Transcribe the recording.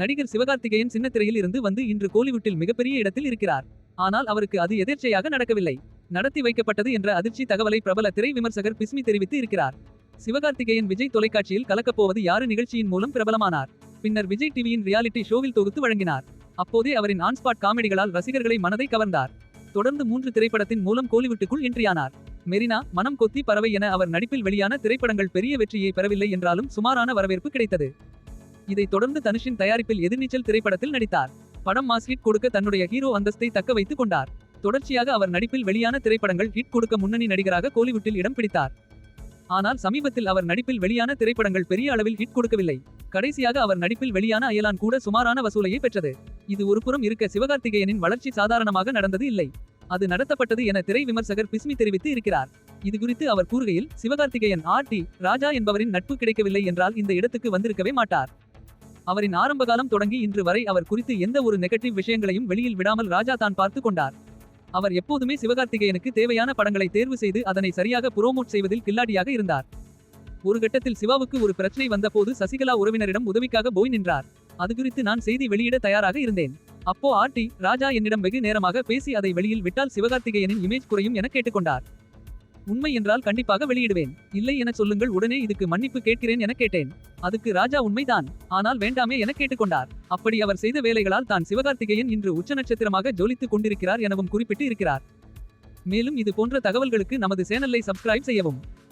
நடிகர் சிவகார்த்திகேயன் சின்னத்திரையில் இருந்து வந்து இன்று கோலிவுட்டில் மிகப்பெரிய இடத்தில் இருக்கிறார். ஆனால் அவருக்கு அது எதேர்ச்சையாக நடக்கவில்லை. நடத்தி வைக்கப்பட்டது என்ற அதிர்ச்சி தகவலை பிரபல திரை விமர்சகர் பிஸ்மி தெரிவித்து இருக்கிறார். சிவகார்த்திகேயன் விஜய் தொலைக்காட்சியில் கலக்கப்போவது யாரு நிகழ்ச்சியின் மூலம் பிரபலமானார். பின்னர் விஜய் டிவியின் ரியாலிட்டி ஷோவில் தொகுத்து வழங்கினார். அப்போதே அவரின் ஆன்ஸ்பாட் காமெடிகளால் ரசிகர்களை மனதை கவர்ந்தார். தொடர்ந்து மூன்று திரைப்படத்தின் மூலம் கோலிவுட்டுக்குள் என்ட்ரியானார். மெரினா மனம் கொத்தி பறவை என அவர் நடிப்பில் வெளியான திரைப்படங்கள் பெரிய வெற்றியை பெறவில்லை என்றாலும் சுமாரான வரவேற்பு கிடைத்தது. இதைத் தொடர்ந்து தனுஷின் தயாரிப்பில் எதிர்நீச்சல் திரைப்படத்தில் நடித்தார். படம் மாஸ் ஹிட் கொடுக்க தன்னுடைய ஹீரோ அந்தஸ்தை தக்க வைத்துக் கொண்டார். தொடர்ச்சியாக அவர் நடிப்பில் வெளியான திரைப்படங்கள் ஹிட் கொடுக்க முன்னணி நடிகராக கோலிவுட்டில் இடம் பிடித்தார். ஆனால் சமீபத்தில் அவர் நடிப்பில் வெளியான திரைப்படங்கள் பெரிய அளவில் ஹிட் கொடுக்கவில்லை. கடைசியாக அவர் நடிப்பில் வெளியான அயலான் கூட சுமாரான வசூலையை பெற்றது. இது ஒருபுறம் இருக்க சிவகார்த்திகேயனின் வளர்ச்சி சாதாரணமாக நடந்தது இல்லை. அது நடத்தப்பட்டது என திரை விமர்சகர் பிஸ்மி தெரிவித்து இருக்கிறார். இது குறித்து அவர் கூறுகையில் சிவகார்த்திகேயன் ஆர் டி ராஜா என்பவரின் நட்பு கிடைக்கவில்லை என்றால் இந்த இடத்துக்கு வந்திருக்கவே மாட்டார். அவரின் ஆரம்பகாலம் தொடங்கி இன்று வரை அவர் குறித்து எந்த ஒரு நெகட்டிவ் விஷயங்களையும் வெளியில் விடாமல் ராஜா தான் பார்த்து கொண்டார். அவர் எப்போதுமே சிவகார்த்திகேயனுக்கு தேவையான படங்களை தேர்வு செய்து அதனை சரியாக புரோமோட் செய்வதில் கில்லாடியாக இருந்தார். ஒரு கட்டத்தில் சிவாவுக்கு ஒரு பிரச்சனை வந்தபோது சசிகலா உறவினரிடம் உதவிக்காக போய் நின்றார். அது குறித்து நான் செய்தி வெளியிட தயாராக இருந்தேன். அப்போ ஆர்டி ராஜா என்னிடம் வெகு நேரமாக பேசி அதை வெளியில் விட்டால் சிவகார்த்திகேயனின் இமேஜ் குறையும் என கேட்டுக்கொண்டார். உண்மை என்றால் கண்டிப்பாக வெளியிடுவேன். இல்லை என சொல்லுங்கள் உடனே இதுக்கு மன்னிப்பு கேட்கிறேன் என கேட்டேன். அதுக்கு ராஜா உண்மைதான். ஆனால் வேண்டாமே என கேட்டுக்கொண்டார். அப்படி அவர் செய்த வேலைகளால் தான் சிவகார்த்திகேயன் இன்று உச்ச நட்சத்திரமாக ஜொலித்துக் கொண்டிருக்கிறார் எனவும் குறிப்பிட்டு இருக்கிறார். மேலும் இது போன்ற தகவல்களுக்கு நமது சேனலை சப்ஸ்கிரைப் செய்யவும்.